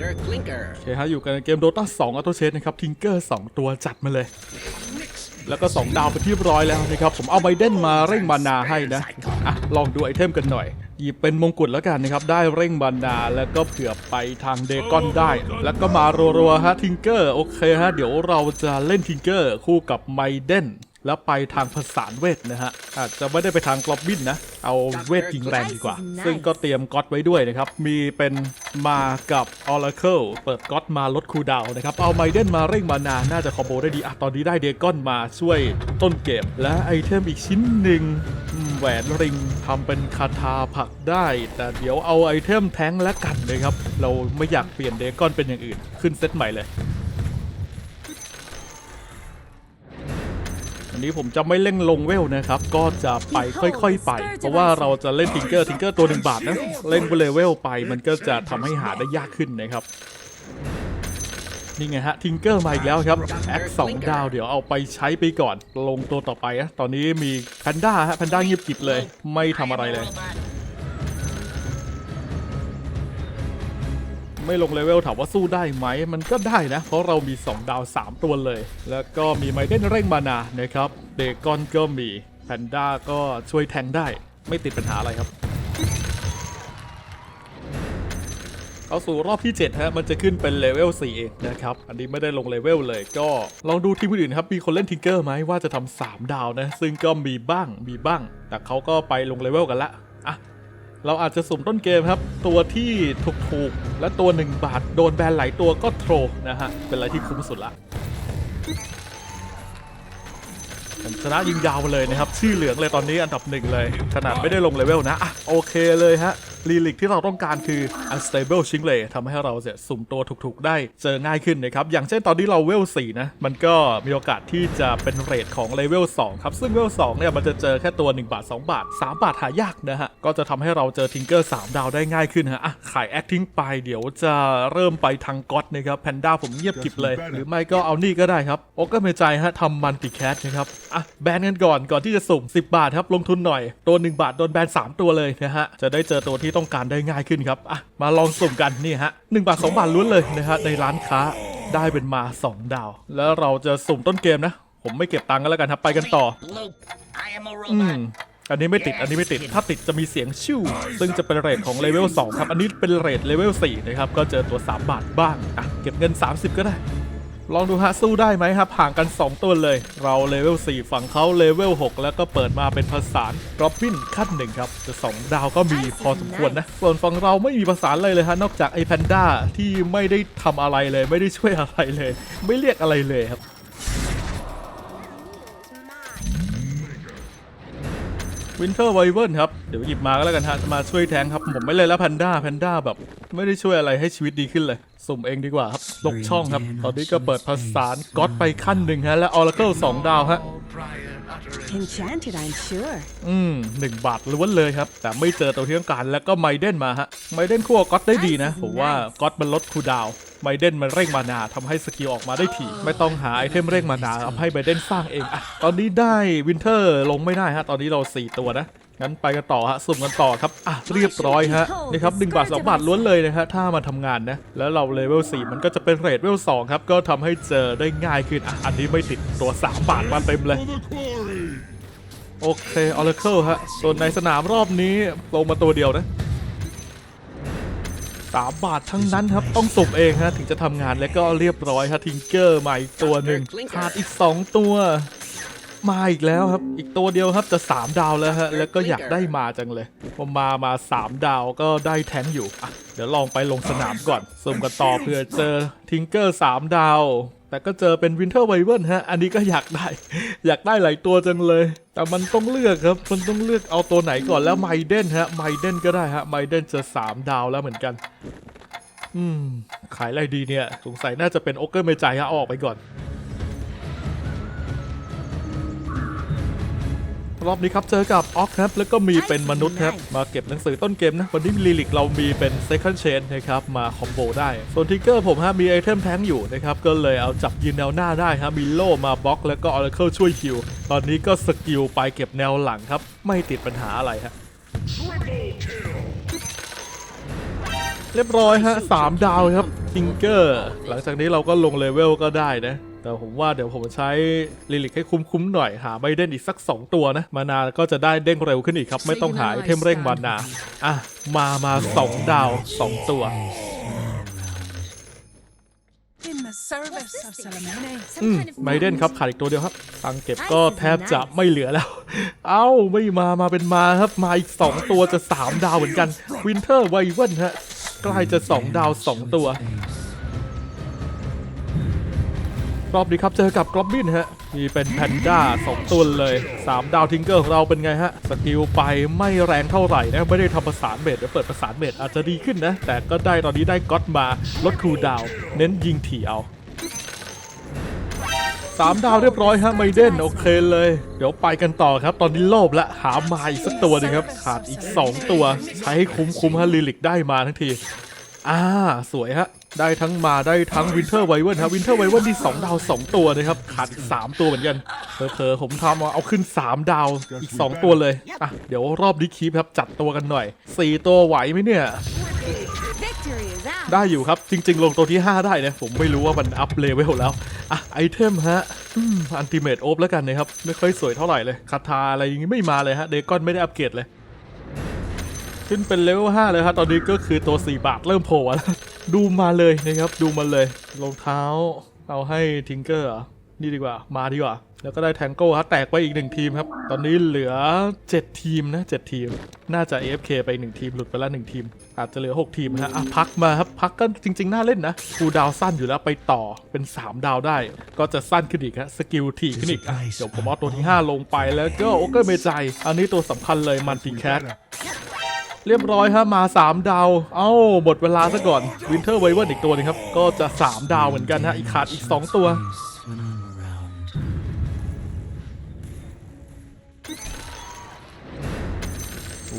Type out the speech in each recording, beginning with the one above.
Dr. Clinker. โอเคฮะอยู่กันในเกม Dota 2 Auto Chess นะครับทิงเกอร์2ตัวจัดมาเลย แล้วก็ 2 ดาวไปที่บร้อยแล้วนะครับ ผมเอาไบเดนมาเร่งมานาให้นะ อะ ลองดูไอเทมกันหน่อย หยิบเป็นมงกุฎแล้วกันนะครับ ได้เร่งมานาแล้วก็เผื่อไปทางเดกอนได้ แล้วก็มารัวๆฮะทิงเกอร์โอเคฮะเดี๋ยวเราจะเล่นทิงเกอร์คู่กับไมเดน แล้วไปทางผสานเวทนะฮะอาจจะไม่ได้ไปทางกลอบบินนะ เอาเวทยิงแรงดีกว่า ซึ่งก็เตรียมก๊อตไว้ด้วยนะครับ มีเป็นมากับ Oracle เปิดก๊อตมาลดคูลดาวน์นะครับ เอาไมเดนมาเร่งมานาน่าจะคอมโบได้ดี อะ ตอนนี้ได้เดกอนมาช่วยต้นเกมและไอเทมอีกชิ้นหนึ่งอืมแหวนริงทำเป็นคาถาผลักได้ แต่เดี๋ยวเอาไอเทมแท้งและกันนะครับ เราไม่อยากเปลี่ยนเดกอนเป็นอย่างอื่น ขึ้นเซตใหม่เลย นนี้ผมจะไม่เร่งลงเวลนะครับ ก็จะไปค่อยๆไป เพราะว่าเราจะเล่นทิงเกอร์ทิงเกอร์ตัวหนึ่งบาทนะเล่นไปเลยเวลไป มันก็จะทำให้หาได้ยากขึ้นนะครับนี่ไงฮะทิงเกอร์มาอีกแล้วครับแอคสองดาวเดี๋ยวเอาไปใช้ไปก่อน ลงตัวต่อไปนะตอนนี้มีแพนด้าฮะแพนด้าเงียบกริบเลย ไม่ทำอะไรเลย ไม่ลงเลเวลถามว่าสู้ได้ไหม มันก็ได้นะ เพราะเรามี 2 ดาว 3 ตัวเลย แล้วก็มีไมเดนเร่งมานานะครับเดกอนก็มีแพนด้าก็ช่วยแทงได้ ไม่ติดปัญหาอะไรครับเอาสู่รอบที่7ฮะมันจะขึ้นเป็นเลเวล4เองนะครับ อันนี้ไม่ได้ลงเลเวลเลย ก็ลองดูทีมอื่นครับ มีคนเล่นทิงเกอร์ไหมว่าจะทำ3ดาวนะ ซึ่งก็มีบ้างมีบ้าง แต่เขาก็ไปลงเลเวลกันละอะ เราอาจจะสุ่มต้นเกมครับ ตัวที่ถูกๆ และตัว 1 บาท โดนแบนหลายตัวก็โทรนะฮะ เป็นอะไรที่คุ้มสุดละชนะยิงยาวเลยนะครับ ชื่อเหลืองเลยตอนนี้อันดับหนึ่งเลย ขนาดไม่ได้ลงเลเวลนะอะโอเคเลยฮะ ลีลิกที่เราต้องการคือ unstable ชิงเลทำให้เราเนี่ยสุ่มตัวถูกๆ ได้เจอง่ายขึ้นนะครับ อย่างเช่นตอนนี้เราเวล4นะ มันก็มีโอกาสที่จะเป็นเรทของเลเวล2ครับ ซึ่งเวล2เนี่ยมันจะเจอแค่ตัว 1 บาท 2 บาท 3 บาทหายากนะฮะ ก็จะทำให้เราเจอทิงเกอร์3ดาวได้ง่ายขึ้นฮะอะขายแอคทิ้งไปเดี๋ยวจะเริ่มไปทางก๊อตนะครับแพนด้าผมเงียบกริบเลย หรือไม่ก็เอานี่ก็ได้ครับโอเกอร์เมใจฮะทำมันติแคทนะครับอะแบนกันก่อนก่อนที่จะสุ่ม10 บาทครับลงทุนหน่อยตัว 1 บาทโดนแบน3 ตัวเลยนะฮะจะได้เจอตัวที่ต้องการได้ง่ายขึ้นครับอะมาลองสุ่มกันนี่ฮะ1บาท2บาทล้วนเลยนะฮะในร้านค้าได้เป็นมา 2 ดาว แล้วเราจะสุ่มต้นเกมนะ ผมไม่เก็บตังค์กันแล้วกันครับไปกันต่ออืมอันนี้ไม่ติด อันนี้ไม่ติด ถ้าติดจะมีเสียงชิ่ว ซึ่งจะเป็นเรทของเลเวล2ครับ อันนี้เป็นเรทเลเวล4นะครับ ก็เจอตัว 3 บาทบ้าง อะ เก็บเงิน 30 ก็ได้ ลองดูฮะสู้ได้ไหมครับห่างกัน 2 ตัวเลย เราเลเวล 4 ฝั่งเขาเลเวล 6 แล้วก็เปิดมาเป็นภาษานโรบินขั้นหนึ่งครับจะ2ดาวก็มีพอสมควรนะ ส่วนฝั่งเราไม่มีภาษานเลยเลยฮะนอกจากไอแพนด้าที่ไม่ได้ทำอะไรเลย ไม่ได้ช่วยอะไรเลย ไม่เรียกอะไรเลยครับ วินเทอร์ไวเวิร์นครับ เดี๋ยวหยิบมาก็แล้วกันฮะ จะมาช่วยแทงครับ ผมไม่เลยแล้วแพนด้าแพนด้าแบบ ไม่ได้ช่วยอะไรให้ชีวิตดีขึ้นเลย สุ่มเองดีกว่าครับลกช่องครับ ตอนนี้ก็เปิดภาษานก๊อตไปขั้นหนึ่งฮะ และออร์เคิลสองดาวฮะ Enchanted, I'm sure. อืมหนึ่งบาทล้วนเลยครับ แต่ไม่เจอตัวที่ต้องการแล้วก็ไมเดนมาฮะ ไมเดนคั่วก๊อตได้ดีนะ ผมว่าก๊อตมันลดคูลดาวน์ ไมเดนมันเร่งมานาทำให้สกิลออกมาได้ถี่ ไม่ต้องหาไอเทมเร่งมานาทำให้ไมเดนสร้างเองอะตอนนี้ได้วินเทอร์ลงไม่ได้ฮะ ตอนนี้เรา 4 ตัวนะงั้นไปกันต่อฮะสุ่มกันต่อครับอะเรียบร้อยฮะนี่ครับ1บาท2บาทล้วนเลยนะฮะถ้ามาทำงานนะแล้วเราเลเวล4มันก็จะเป็นเรทเลเวล2ครับก็ทำให้เจอได้ง่ายขึ้นอะอันนี้ไม่ติดตัว3บาทมาเต็มเลยโอเค Oracle ฮะส่วนในสนามรอบนี้ลงมาตัวเดียวนะ สามบาททั้งนั้นครับ ต้องสุ่มเองฮะถึงจะทำงานแล้วก็เรียบร้อยฮะทิงเกอร์มาอีกตัวหนึ่งขาดอีก 2 ตัว มาอีกแล้วครับ อีกตัวเดียวครับจะ 3 ดาวแล้วฮะแล้วก็อยากได้มาจังเลยพอมามา 3 ดาวก็ได้แท้งอยู่อะเดี๋ยวลองไปลงสนามก่อนสุ่มกันต่อเพื่อเจอทิงเกอร์3ดาว แต่ก็เจอเป็นวินเทอร์ไวเวิลฮะ อันนี้ก็อยากได้ อยากได้หลายตัวจังเลย แต่มันต้องเลือกครับ มันต้องเลือกเอาตัวไหนก่อนแล้วไมเดนฮะ ไมเดนก็ได้ฮะ ไมเดนจะ3ดาวแล้วเหมือนกัน อืม ขายอะไรดีเนี่ย สงสัยน่าจะเป็นโอเกอร์เมจายฮะ ออกไปก่อน รอบนี้ครับเจอกับออกครับแล้วก็มีเป็นมนุษย์ครับมาเก็บหนังสือต้นเกมนะ วันนี้ลีลิกเรามีเป็น Second Chain นะครับมาคอมโบได้ ส่วนทิกเกอร์ผมฮะมีไอเทมแท้งอยู่นะครับก็เลยเอาจับยืนแนวหน้าได้ครับมีโล่มาบล็อก แล้วก็ Oracle ช่วยคิว ตอนนี้ก็สกิลไปเก็บแนวหลังครับ ไม่ติดปัญหาอะไรฮะเรียบร้อยฮะสามดาวครับทิงเกอร์ หลังจากนี้เราก็ลงเลเวลก็ได้นะ แต่ผมว่าเดี๋ยวผมใช้ลิลิกให้คุ้มๆหน่อยหาไบเดนอีกสัก 2 ตัวนะ มานาก็จะได้เด้งเร็วขึ้นอีกครับ ไม่ต้องหาไอเทมเร่งมานาอะมามา 2 ดาว 2 ตัว In the service of Salamene. อืมไบเดนครับขาดอีกตัวเดียวครับตังค์เก็บก็แทบจะไม่เหลือแล้ว เอ้าไม่มามาเป็นมาครับมาอีก 2 ตัวจะ 3 ดาวเหมือนกันวินเทอร์ไวเวนฮะใกล้จะ 2 ดาว 2 ตัว รอบนี้ครับเจอกับกรอบบินฮะมีเป็นแพนด้า2ตัวเลย 3 ดาวทิงเกอร์ของเราเป็นไงฮะสกิลไปไม่แรงเท่าไหร่นะไม่ได้ทำประสานเบสเดี๋ยวเปิดประสานเบสอาจจะดีขึ้นนะ แต่ก็ได้ตอนนี้ได้ก็อตมาลดคูดาว เน้นยิงถี่เอาสามดาวเรียบร้อยฮะไมเดนโอเคเลย เดี๋ยวไปกันต่อครับ ตอนนี้โลภละหามาอีกสักตัวหนึงครับ ขาดอีก 2 ตัว ใช้ให้คุ้มคุ้มฮะลิลิกได้มาทั้งที อ่า สวยฮะ ได้ทั้งมาได้ทั้งวินเทอร์ไวเวิร์ครับวินเทอร์ไวเวิร์ที่2ดาว2 ตัวนะครับขาดอีก 3 ตัวเหมือนกันเผลอๆผมทำเอาเอาขึ้น 3 ดาวอีก 2 ตัวเลยอะเดี๋ยวรอบนี้คีปครับจัดตัวกันหน่อย 4 ตัวไหวไหมเนี่ย ได้อยู่ครับจริง ๆ ลงตัวที่ 5 ได้นะผมไม่รู้ว่ามันอัพเลเวลแล้วอะไอเทมฮะอันติเมตโอฟแล้วกันนะครับ ไม่ค่อยสวยเท่าไหร่เลยคาถาอะไรอย่างงี้ไม่มาเลยฮะเดกอนไม่ได้อัปเกรดเลย ขึ้นเป็นเลเวล5เลยครับตอนนี้ก็คือตัว 4 บาทเริ่มโผล่แล้วดูมาเลยนะครับ ดูมาเลยรองเท้าเอาให้ทิงเกอร์นี่ดีกว่ามาดีกว่า แล้วก็ได้แทงโก้ฮะแตกไปอีกหนึ่งทีมครับ ตอนนี้เหลือ 7 ทีมนะ 7 ทีม น่าจะ AFK ไป1ทีมหลุดไปแล้ว1ทีม อาจจะเหลือ 6 ทีมฮะอะพักมาครับ พักก็จริง ๆ น่าเล่นนะคูดาวสั้นอยู่แล้วไปต่อเป็น 3 ดาวได้ ก็จะสั้นขึ้นอีกฮะสกิลถี่ขึ้นอีกเดี๋ยวผมเอาตัวที่ 5 ลงไปแล้วก็โอเกอร์เมจายอันนี้ตัวสำคัญเลยมันติแคท เรียบร้อยฮะมา 3 ดาว เอ้าหมดเวลาซะก่อนวินเทอร์ไวเวิร์อีกตัวหนึงครับ ก็จะ 3 ดาวเหมือนกันฮะอีกขาดอีก 2 ตัว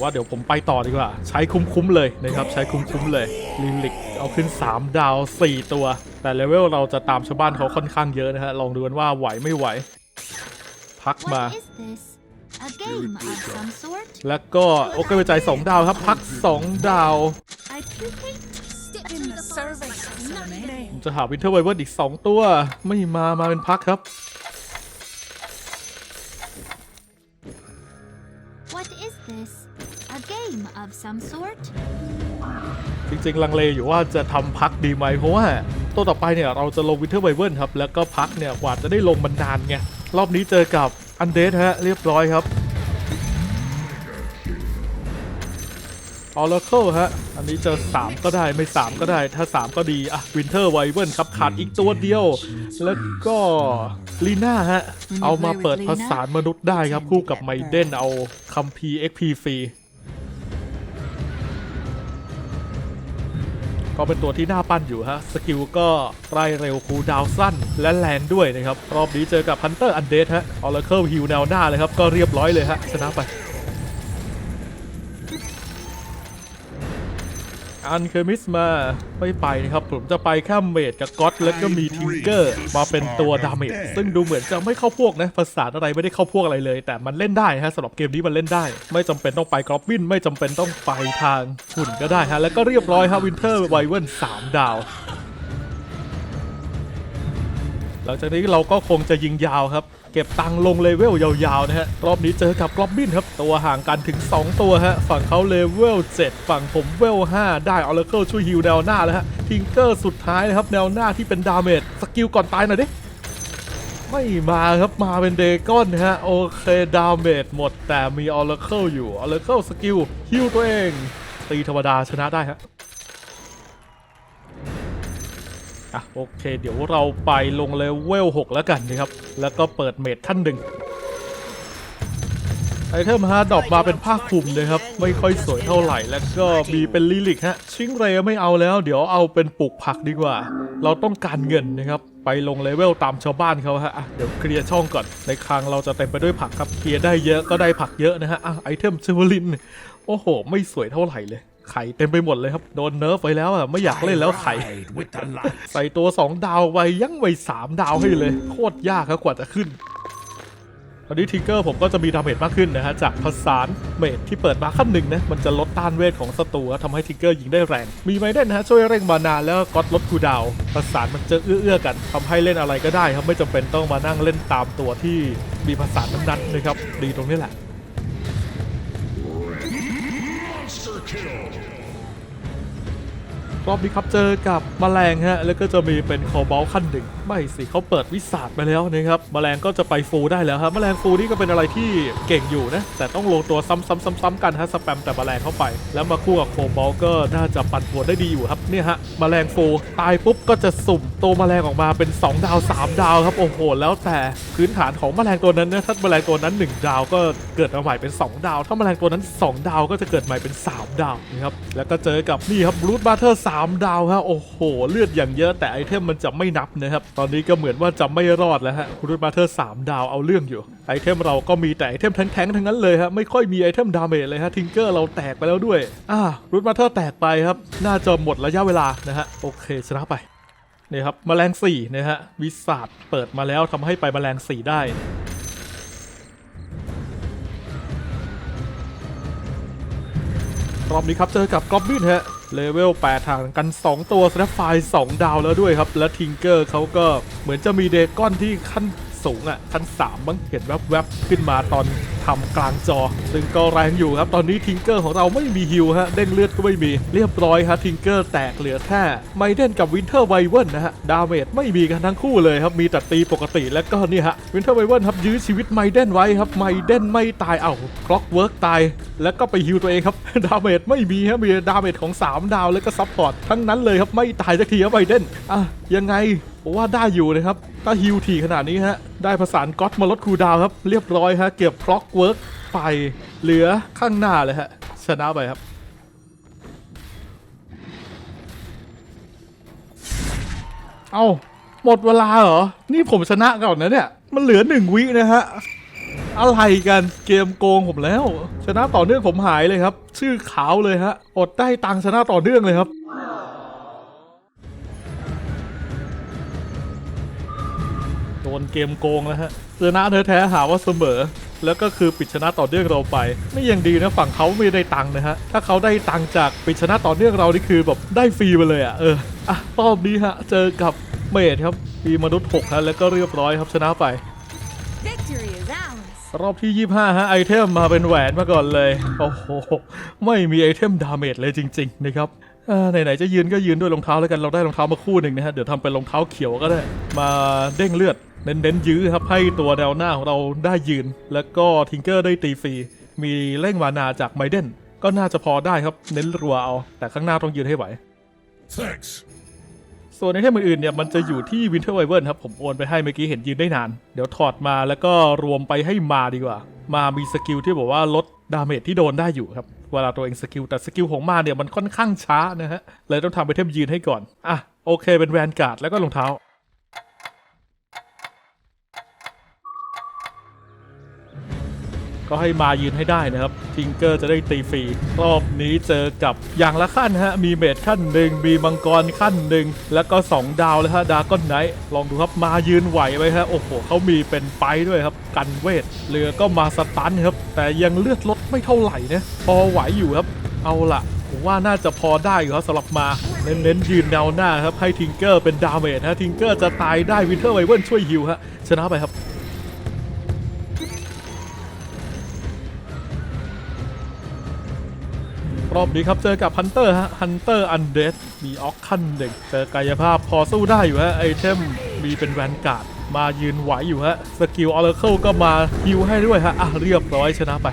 ว่าเดี๋ยวผมไปต่อดีกว่า ใช้คุ้มๆเลยนะครับ ใช้คุ้มๆเลยลิลิกเอาขึ้น 3 ดาว 4 ตัว แต่เลเวลเราจะตามชาวบ้านเขาค่อนข้างเยอะนะฮะลองดูกันว่าไหวไม่ไหว พักมา What is this? A game of some sort? แล้วก็โอเคไปจ่าย2ดาวครับ พัก2ดาว I hate step In through the the service forest of like nothing. Salamene. ผมจะหาวินเทอร์ไวเวิร์อีก2ตัว ไม่มามาเป็นพักครับ What is this? A game of some sort? จริงๆ ลังเลอยู่ว่าจะทำพักดีไหมเพราะว่าตัวต่อไปเนี่ย เราจะลงวินเทอร์ไวเวิร์ครับ แล้วก็พักเนี่ยกว่าจะได้ลงมันนานไง รอบนี้เจอกับ อันเดฮะ เรียบร้อยครับออร์เคิลฮะ อันนี้เจอ 3 ก็ได้ไม่ 3 ก็ได้ ถ้า 3 ก็ดี อะวินเทอร์ไวเวิร์ครับ ขาดอีกตัวเดียว แล้วก็ลีน่าฮะ เอามาเปิดภาษานมนุษย์ได้ครับ คู่กับไมเดนเอาคัมพีเอ็กพีฟรี ก็เป็นตัวที่น่าปั้นอยู่ฮะ สกิลก็ไล่เร็วคูดาวสั้น และแรงด้วยนะครับ รอบนี้เจอกับพันเตอร์อันเดฮะออร์เคิลฮิวแนวหน้าเลยครับ ก็เรียบร้อยเลยฮะ ชนะไป อันเคมิสมาไม่ไปนะครับ ผมจะไปแค่เมดกับก็อตแล้วก็มีทิงเกอร์มาเป็นตัวดาเมจซึ่งดูเหมือนจะไม่เข้าพวกนะภาษาอะไรไม่ได้เข้าพวกอะไรเลย แต่มันเล่นได้ฮะสำหรับเกมนี้มันเล่นได้ ไม่จำเป็นต้องไปกรอบบินไม่จำเป็นต้องไปทางหุ่นก็ได้ฮะแล้วก็เรียบร้อยฮะวินเทอร์ไวเวิร์สามดาวหลังจากนี้เราก็คงจะยิงยาวครับ เก็บตังค์ลงเลเวลยาวๆนะฮะรอบนี้เจอกับกรอบบินครับตัวห่างกันถึง 2 ตัวฮะฝั่งเขาเลเวล7ฝั่งผมเวล5ได้ออร์เคิลช่วยฮิวแนวหน้าแล้วฮะทิงเกอร์สุดท้ายนะครับแนวหน้าที่เป็นดาเมจสกิลก่อนตายหน่อยดิไม่มาครับมาเป็นเดกอนนะฮะโอเคดาเมจหมดแต่มีออร์เคิลอยู่ออร์เคิลสกิลฮิวตัวเองตีธรรมดาชนะได้ฮะ อะโอเค เดี๋ยวเราไปลงเลเวล6แล้วกันนะครับ แล้วก็เปิดเมดท่านหนึ่งไอเทมฮะดอปมาเป็นผ้าคลุมเลยครับ ไม่ค่อยสวยเท่าไหร่แล้วก็มีเป็นลิลิกฮะ ชิงเรไม่เอาแล้ว เดี๋ยวเอาเป็นปลูกผักดีกว่า เราต้องการเงินนะครับ ไปลงเลเวลตามชาวบ้านเขาฮะอะเดี๋ยวเคลียร์ช่องก่อน ในคลังเราจะเต็มไปด้วยผักครับเคลียร์ได้เยอะก็ได้ผักเยอะนะฮะอะไอเทมเชวลินโอ้โห ไม่สวยเท่าไหร่เลย ไข่เต็มไปหมดเลยครับ โดนเนิร์ฟไปแล้วอะไม่อยากเล่นแล้วไข่ Ride with the light. ใส่ตัว2ดาวไว้ยังไว้3ดาวให้เลย โคตรยากครับกว่าจะขึ้นตอนนี้ทิงเกอร์ผมก็จะมีดาเมจมากขึ้นนะฮะ จากผสานเมจที่เปิดมาขั้นหนึ่งนะ มันจะลดต้านเวทของศัตรูทำให้ทิงเกอร์ยิงได้แรง มีไมเดนนะฮะ ช่วยเร่งมานานแล้วก็ลดคูลดาวน์ผสานมันจะเอื้อๆกันทำให้เล่นอะไรก็ได้ครับไม่จำเป็นต้องมานั่งเล่นตามตัวที่มีผสานนั้นๆนะครับดีตรงนี้แหละ รอบนี้ครับเจอกับแมลงฮะแล้วก็จะมีเป็นคอบอลขั้นหนึ่งไม่สิเขาเปิดวิสาดไปแล้วนะครับแมลงก็จะไปฟูได้แล้วครับแมลงฟูนี่ก็เป็นอะไรที่เก่งอยู่นะแต่ต้องลงตัวซ้ำๆๆๆกันฮะสแปมแต่แมลงเข้าไป แล้วมาคู่กับโคบอลก็น่าจะปั่นปวนได้ดีอยู่ครับเนี่ยฮะแมลงฟูตายปุ๊บก็จะสุ่มตัวแมลงออกมาเป็น 2 ดาว 3 ดาวครับโอ้โหแล้วแต่พื้นฐานของแมลงตัวนั้นนะถ้าแมลงตัวนั้น 1 ดาวก็เกิดมาใหม่เป็น 2 ดาว ถ้าแมลงตัวนั้น 2 ดาวก็จะเกิดใหม่เป็น 3 ดาวนะครับแล้วก็เจอกับนี่ครับบลูดบาร์เทอร์3 ดาวฮะโอ้โห เลือดอย่างเยอะแต่ไอเทมมันจะไม่นับนะครับ ตอนนี้ก็เหมือนว่าจะไม่รอดแล้วฮะบลูดบาร์เทอร์3ดาวเอาเรื่องอยู่ ไอเทมเราก็มีแต่ไอเทมแท้งๆทั้งนั้นเลยฮะไม่ค่อยมีไอเทมดาเมจเลยฮะทิงเกอร์เราแตกไปแล้วด้วยอ่ารูดบาเทอแตกไปครับ น่าจะหมดระยะเวลานะฮะโอเคชนะไปนี่ครับแมลงสี่นะฮะวิสาดเปิดมาแล้วทำให้ไปแมลงสี่ได้รอบนี้ครับเจอกับกอบบินฮะ เลเวล8ทางกัน 2 ตัวสแตฟไฟ2ดาวแล้วด้วยครับ และทิงเกอร์เขาก็เหมือนจะมีเดก้อนที่ขั้นสูงอะขั้น3บ้งเห็นแวบๆขึ้นมาตอน ทำกลางจอ ซึ่งก็แรงอยู่ครับ ตอนนี้ทิงเกอร์ของเราไม่มีฮิวฮะ เด้งเลือดก็ไม่มี เรียบร้อยครับทิงเกอร์แตกเหลือแค่ไมเดนกับวินเทอร์ไวเวิลนะฮะ ดาเมจไม่มีกันทั้งคู่เลยครับ มีแต่ตีปกติแล้วก็นี่ฮะ วินเทอร์ไวเวิลครับยื้อชีวิตไมเดนไว้ครับ ไมเดนไม่ตายเอ้าคล็อกเวิร์กตาย แล้วก็ไปฮิวตัวเองครับ ดาเมจไม่มีครับมีดาเมจของ 3 ดาวแล้วก็ซับพอร์ตทั้งนั้นเลยครับ ไม่ตายสักทีครับไมเดนอะยังไงว่าได้อยู่นะครับ ถ้าฮิวทีขนาดนี้ฮะ ได้ผสานก๊อตมาลดคูดาวครับ เรียบร้อยฮะ เก็บคล็อกเวิร์กไปเหลือข้างหน้าเลยฮะชนะไปครับเอาหมดเวลาเหรอ นี่ผมชนะก่อนนะเนี่ย มันเหลือหนึ่งวินะฮะ อะไรกันเกมโกงผมแล้ว ชนะต่อเนื่องผมหายเลยครับ ชื่อขาวเลยฮะ อดได้ตังชนะต่อเนื่องเลยครับ โดนเกมโกงแล้วฮะชนะเธอแท้หาว่าเสมอ แล้วก็คือปิดชนะต่อเนื่องเราไป ไม่ยังดีนะฝั่งเขาไม่ได้ตังค์นะฮะ ถ้าเขาได้ตังค์จากปิดชนะต่อเนื่องเรานี่คือแบบได้ฟรีไปเลยอะเอออะรอบนี้ฮะเจอกับเมดครับมีมนุษย์6ฮะแล้วก็เรียบร้อยครับชนะไป Victory is ours. รอบที่ 25 ฮะไอเทมมาเป็นแหวนมาก่อนเลยโอ้โหไม่มีไอเทมดาเมจเลยจริง ๆ นะครับอ่าไหนๆจะยืนก็ยืนด้วยรองเท้าแล้วกันเราได้รองเท้ามาคู่หนึ่งนะฮะเดี๋ยวทำเป็นรองเท้าเขียวก็ได้ มาเด้งเลือด เน้นๆยื้อครับให้ตัวแนวหน้าของเราได้ยืน แล้วก็ทิงเกอร์ได้ตีฟรี มีเร่งมานาจากไมเดนก็น่าจะพอได้ครับเน้นรัวเอา แต่ข้างหน้าต้องยืนให้ไหว Thanks. ส่วนในเทมอื่นๆเนี่ยมันจะอยู่ที่ Winter w i v e r ครับ ผมโอนไปให้เมื่อกี้เห็นยืนได้นาน เดี๋ยวถอดมาแล้วก็รวมไปให้มาดีกว่า มามีสกิลที่บอกว่าลดดาเมจที่โดนได้อยู่ครับเวลาตัวเองสกิลแต่สกิลของมาเนี่ยมันค่อนข้างช้านะฮะเลยต้องทำไปเทมยืนให้ก่อนอะโอเคเป็นแวนการ์ดแล้วก็รองเท้า ก็ให้มายืนให้ได้นะครับ ทิงเกอร์จะได้ตีฟรี รอบนี้เจอกับอย่างละขั้นฮะ มีเมดขั้นหนึ่ง มีมังกรขั้นหนึ่ง แล้วก็ 2 ดาวแล้วฮะดาก้อนไนท์ลองดูครับ มายืนไหวไหมฮะ โอ้โหเขามีเป็นไปด้วยครับ กันเวท เรือก็มาสตันครับ แต่ยังเลือดลดไม่เท่าไหร่นะ พอไหวอยู่ครับ เอาละผมว่าน่าจะพอได้อยู่ครับสำหรับมาเน้นๆยืนแนวหน้าครับให้ทิงเกอร์เป็นดาเมจฮะทิงเกอร์จะตายได้วินเทอร์ไวเวิลช่วยฮิวฮะชนะไปครับ รอบนี้ครับเจอกับฮันเตอร์ฮะฮันเตอร์อันเดสมีออกขั้นหนึ่งเจอกายภาพพอสู้ได้อยู่ฮะไอเทมมีเป็นแวนการ์ดมายืนไหวอยู่ฮะสกิลออร์เคิลก็มาฮิวให้ด้วยฮะอะเรียบร้อยชนะไป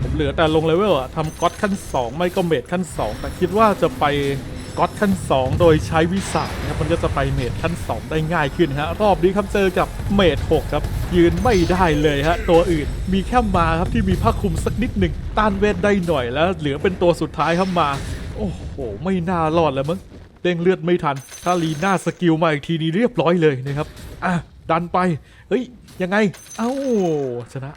ผมเหลือแต่ลงเลเวลอะทำก๊อตขั้น 2 ไม่ก็เมดขั้น 2 แต่คิดว่าจะไป ก๊อตขั้น 2 โดยใช้วิสานะครับมันก็จะไปเมดขั้น 2 ได้ง่ายขึ้นฮะรอบนี้ครับเจอกับเมด6ครับยืนไม่ได้เลยฮะตัวอื่นมีแค่มาครับที่มีผ้าคลุมสักนิดหนึ่งต้านเวทได้หน่อยแล้ว เหลือเป็นตัวสุดท้ายครับมา โอ้โห ไม่น่ารอดแล้วมั้งเด้งเลือดไม่ทันถ้าลีน่าสกิลมาอีกทีนี้เรียบร้อยเลยนะครับอะดันไปเฮ้ยยังไงเอ้าชนะ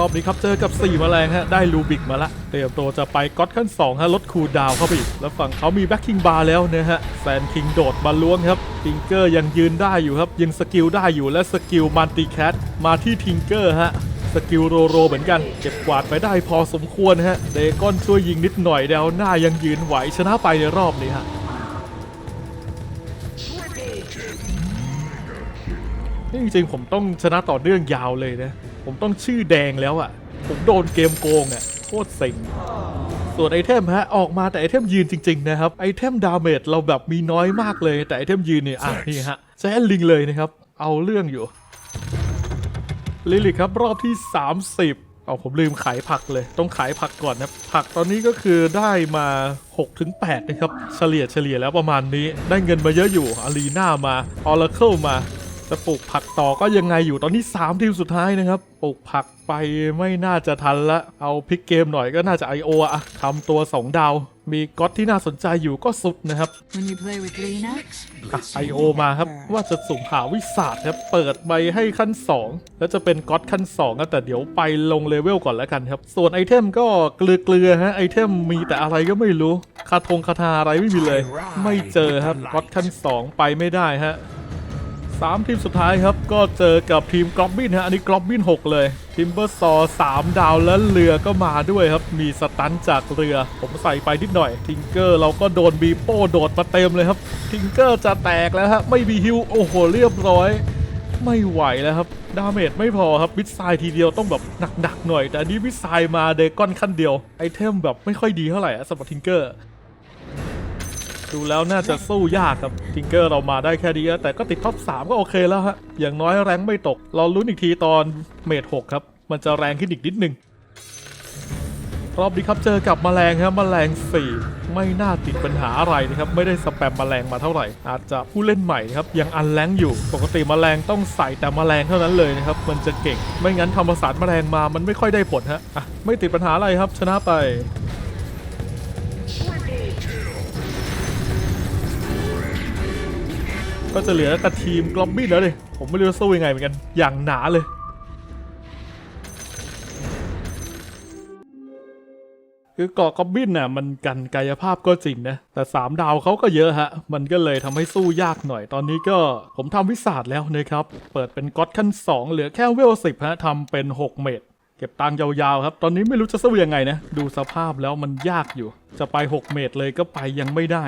รอบนี้ครับเจอกับ4แมลงฮะได้ลูบิกมาละเตรียมตัวจะไปก๊อตขั้น2ฮะลดคูดาวเข้าไปอีก แล้วฝั่งเขามีแบ็คคิงบาร์แล้วนะฮะแซนคิงโดดมาล้วงครับทิงเกอร์ยังยืนได้อยู่ครับ ยังสกิลได้อยู่และสกิลมันติแคทมาที่ทิงเกอร์ฮะสกิลโรโรเหมือนกัน เก็บกวาดไปได้พอสมควรฮะเดก้อนช่วยยิงนิดหน่อยแดวหน้ายังยืนไหวชนะไปในรอบนี้ฮะจริงๆผมต้องชนะต่อเนื่องยาวเลยนะ ผมต้องชื่อแดงแล้วอะ่ะ ผมโดนเกมโกงอะ่ะโคตรเซ็งส่วนไอเทมฮะออกมาแต่ไอเทมยืนจริง ๆ นะครับ ไอเทมดาเมจเราแบบมีน้อยมากเลย แต่ไอเทมยืนเนี่ยอะนี่ฮะแซนลิงเลยนะครับ เอาเรื่องอยู่ลิลิกครับรอบที่ 30เอาผมลืมขายผักเลย ต้องขายผักก่อนนะ ผักตอนนี้ก็คือได้มา6ถึง8นะครับ เฉลี่ยเฉลี่ยแล้วประมาณนี้ ได้เงินมาเยอะอยู่อารีนามาออร์เคิลมา จะปลูกผักต่อก็ยังไงอยู่ตอนนี้3ทีมสุดท้ายนะครับปลูกผักไปไม่น่าจะทันละ เอาพลิกเกมหน่อยก็น่าจะ I.O. อะทำตัว 2 ดาว มีก๊อตที่น่าสนใจอยู่ก็สุดนะครับ When you play with Lena, ไอโอมาครับว่าจะสุ่มหาวิสาดครับเปิดใบให้ขั้น 2 แล้วจะเป็นก๊อตขั้น2นะแต่เดี๋ยวไปลงเลเวลก่อนแล้วกันครับ ส่วนไอเทมก็เกลือๆฮะไอเทมมีแต่อะไรก็ไม่รู้คาทงคาทาอะไรไม่มีเลย ไม่เจอครับก๊อตขั้น 2 ไปไม่ได้ฮะ สามทีมสุดท้ายครับ ก็เจอกับทีมกรอบบินฮะ อันนี้กรอบบิน6เลย ทิมเบอร์ซอสามดาวแล้วเรือก็มาด้วยครับ มีสตันจากเรือ ผมใส่ไปนิดหน่อย ทิงเกอร์เราก็โดนบีโป้โดดมาเต็มเลยครับ ทิงเกอร์จะแตกแล้วฮะ ไม่มีฮิว โอ้โห เรียบร้อย ไม่ไหวแล้วครับ ดาเมจไม่พอครับวิสไซทีเดียวต้องแบบหนักๆหน่อย แต่อันนี้วิสไซมาเดกอนขั้นเดียว ไอเทมแบบไม่ค่อยดีเท่าไหร่สำหรับทิงเกอร์ ดูแล้วน่าจะสู้ยากครับทิงเกอร์เรามาได้แค่นี้นะแต่ก็ติดท็อป 3 ก็โอเคแล้วฮะ อย่างน้อยแรงไม่ตกรอลุ้นอีกทีตอนเมด6ครับ มันจะแรงขึ้นอีกนิดนึง รอบนี้ครับเจอกับแมลงครับแมลง4ไม่น่าติดปัญหาอะไรนะครับ ไม่ได้สแปมแมลงมาเท่าไหร่ อาจจะผู้เล่นใหม่ครับยังอันแรงอยู่ ปกติแมลงต้องใส่แต่แมลงเท่านั้นเลยนะครับ มันจะเก่ง ไม่งั้นทำประสานแมลงมามันไม่ค่อยได้ผลฮะอะไม่ติดปัญหาอะไรครับชนะไป ก็จะเหลือแต่ทีมกลอมบินแล้วดิผมไม่รู้จะสู้ยังไงเหมือนกัน อย่างหนาเลย คือเกาะกอบบินน่ะมันกันกายภาพก็จริงนะ แต่ 3 ดาวเขาก็เยอะฮะ มันก็เลยทำให้สู้ยากหน่อยตอนนี้ก็ผมทำวิสาดแล้วนะครับ เปิดเป็นก๊อตขั้น 2 เหลือแค่เวล10ฮะทำเป็น 6 เมตรเก็บตังค์ยาวๆครับ ตอนนี้ไม่รู้จะสู้ยังไงนะ ดูสภาพแล้วมันยากอยู่ จะไป 6 เมตรเลยก็ไปยังไม่ได้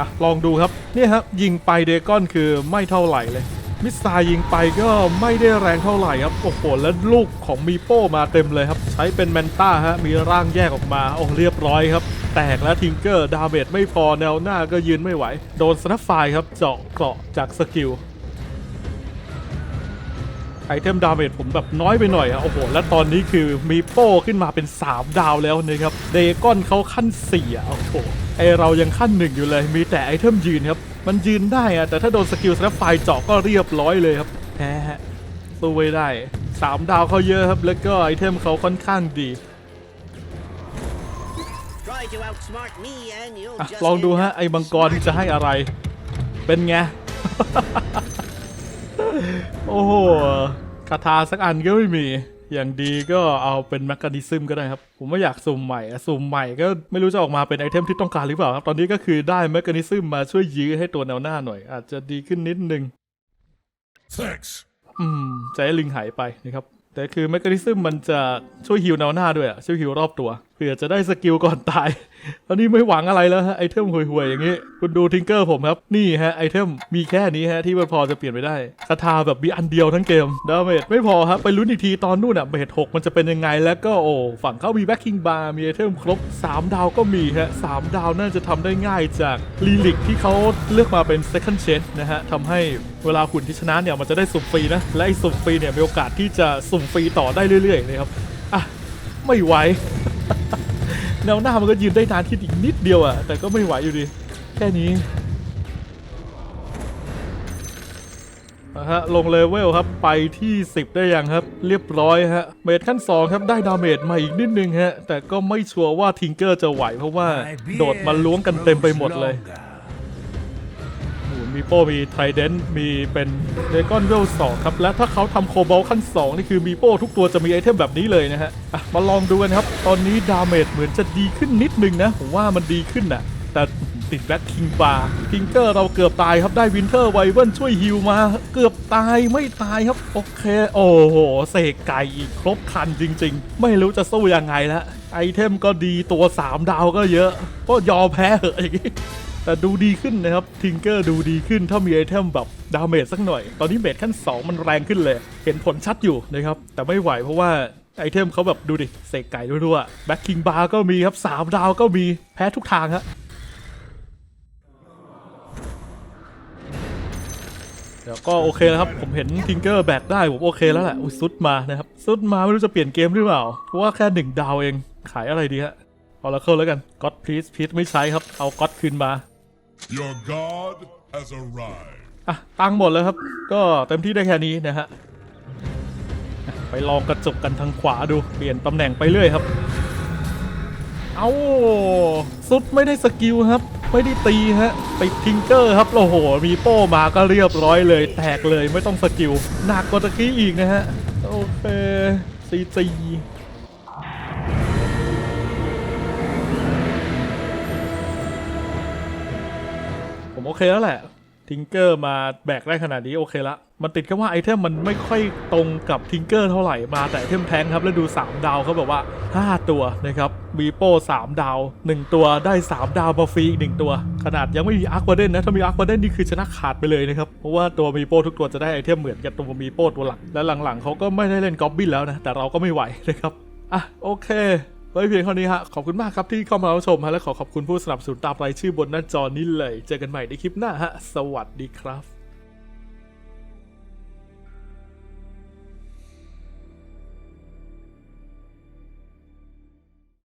อะลองดูครับเนี่ยครับยิงไปเดกอนคือไม่เท่าไหร่เลย มิสไซล์ยิงไปก็ไม่ได้แรงเท่าไหร่ครับโอ้โหแล้วลูกของมีโป้มาเต็มเลยครับ ใช้เป็นแมนต้าฮะมีร่างแยกออกมาโอ้เรียบร้อยครับ แตกแล้วทิงเกอร์ดาเมจไม่พอแนวหน้าก็ยืนไม่ไหว โดนสนับไฟครับเจาะเกราะจากสกิล ไอเทมดาเมจผมแบบน้อยไปหน่อยอะโอ้โห แล้วตอนนี้คือมีโป้ขึ้นมาเป็น 3 ดาวแล้วนะครับเดกอนเขาขั้น4อะโอ้โหไอเรายังขั้นหนึ่งอยู่เลย มีแต่ไอเทมยืนครับ มันยืนได้อะแต่ถ้าโดนสกิลสแลปไฟเจาะก็เรียบร้อยเลยครับแพ้ฮะสู้ไม่ได้ 3 ดาวเขาเยอะครับ แล้วก็ไอเทมเขาค่อนข้างดี Try to outsmart me and you'll อะ just ลองดู end ฮะ up ไอ้มังกรที่จะให้อะไร เป็นไง โอ้โหคาถาสักอันก็ไม่มี อย่างดีก็เอาเป็นแมกกานิซึมก็ได้ครับ ผมไม่อยากสุ่มใหม่อะสุ่มใหม่ก็ไม่รู้จะออกมาเป็นไอเทมที่ต้องการหรือเปล่าครับ ตอนนี้ก็คือได้แมกกานิซึมมาช่วยยื้อให้ตัวแนวหน้าหน่อย อาจจะดีขึ้นนิดนึง Thanks. อืมใจลิงหายไปนะครับ แต่คือแมกนิซึมมันจะช่วยฮิวแนวหน้าด้วยอะช่วยฮิวรอบตัวเผื่อจะได้สกิลก่อนตายตอนนี้ไม่หวังอะไรแล้วฮะไอเทมห่วยๆอย่างนี้ คุณดูทิงเกอร์ผมครับ นี่ฮะไอเทมมีแค่นี้ฮะที่มันพอจะเปลี่ยนไปได้คาถาแบบมีอันเดียวทั้งเกม ดาเมจไม่พอครับ ไปลุ้นอีกทีตอนนู่นอะเบทหกมันจะเป็นยังไง แล้วก็โอ้ฝั่งเขามีแบ็คคิงบาร์มีไอเทมครบ 3 ดาวก็มีฮะสามดาวน่าจะทำได้ง่ายจากลีลิกที่เขาเลือกมาเป็น second chance นะฮะทำให้เวลาหุ่นที่ชนะเนี่ยมันจะได้สุ่มฟรีนะและไอสุ่มฟรีเนี่ยมีโอกาสที่จะสุ่มฟรีต่อได้เรื่อยๆนะครับอะไม่ไหว แนวหน้ามันก็ยืนได้นานที่อีกนิดเดียวอะแต่ก็ไม่ไหวอยู่ดี แค่นี้ฮะลงเลเวลครับไปที่ 10 ได้ยังครับ เรียบร้อยฮะเมจขั้น 2 ครับได้ดาเมจมาอีกนิดนึงฮะแต่ก็ไม่ชัวร์ว่าทิงเกอร์จะไหวเพราะว่าโดดมาล้วงกันเต็มไปหมดเลย มีโป้มีไทเดนมีเป็นเดกอนเวลสองครับ และถ้าเขาทำโคบอลขั้น 2 นี่คือมีโป้ทุกตัวจะมีไอเทมแบบนี้เลยนะฮะมาลองดูกันครับ ตอนนี้ดาเมจเหมือนจะดีขึ้นนิดนึงนะ ผมว่ามันดีขึ้นน่ะแต่ติดแบ็คคิงบาร์คิงเกอร์เราเกือบตายครับได้วินเทอร์ไวเบิลช่วยฮิวมา เกือบตายไม่ตายครับ โอเค โอ้โห เสกไก่อีกครบคันจริง ๆ ไม่รู้จะสู้ยังไงล้วไอเทมก็ดีตัว 3 ดาวก็เยอะ ก็ยอมแพ้เหอะอย่างงี้ แต่ดูดีขึ้นนะครับทิงเกอร์ดูดีขึ้นถ้ามีไอเทมแบบดาเมจสักหน่อย ตอนนี้เมจขั้น 2 มันแรงขึ้นเลย เห็นผลชัดอยู่นะครับ แต่ไม่ไหวเพราะว่าไอเทมเขาแบบดูดิเสกไก่ด้วๆแบ็คคิงบาร์ก็มีครับ 3 ดาวก็มีแพ้ทุกทางฮะเดี๋ยวก็โอเคแล้วครับ ผมเห็นทิงเกอร์แบกได้ ผมโอเคแล้วแหละอุ้ยซุดมานะครับ ซุดมาไม่รู้จะเปลี่ยนเกมหรือเปล่า เพราะว่าแค่หนึ่งดาวเอง ขายอะไรดีฮะออร์เคิลแล้วกันก็ d พีซพีซไม่ใช้ครับ เอาก็ d คืนมา Your god has arrived. อะตังหมดแล้วครับ ก็เต็มที่ได้แค่นี้นะฮะ ไปลองกระจกกันทางขวาดู เปลี่ยนตำแหน่งไปเรื่อยครับ เอาซุดไม่ได้สกิลครับ ไม่ได้ตีฮะติดทิงเกอร์ครับ โอ้โห มีโป้มาก็เรียบร้อยเลย แตกเลยไม่ต้องสกิล หนักกว่าตะกี้อีกนะฮะ โอเคซีจี ผมโอเคแล้วแหละ ทิงเกอร์มาแบกได้ขนาดนี้โอเคละ มันติดแค่ว่าไอเทมมันไม่ค่อยตรงกับทิงเกอร์เท่าไหร่มาแต่ไอเทมแทงครับ แล้วดู 3 ดาวเขาแบบว่า 5 ตัวนะครับมีโป้3ดาว 1 ตัวได้ 3 ดาวมาฟรีอีก1ตัว ขนาดยังไม่มีอาร์ควาเดนนะ ถ้ามีอาร์ควาเดนนี่คือชนะขาดไปเลยนะครับ เพราะว่าตัวมีโป้ทุกตัวจะได้ไอเทมเหมือนกับตัวมีโป้ตัวหลักและหลังๆเขาก็ไม่ได้เล่นกอบบินแล้วนะแต่เราก็ไม่ไหวนะครับอะโอเค ไว้เพียงเท่านี้ฮะ ขอบคุณมากครับที่เข้ามารับชมฮะ และขอขอบคุณผู้สนับสนุนตามรายชื่อบนหน้าจอนี้เลย เจอกันใหม่ในคลิปหน้าฮะ สวัสดีครับ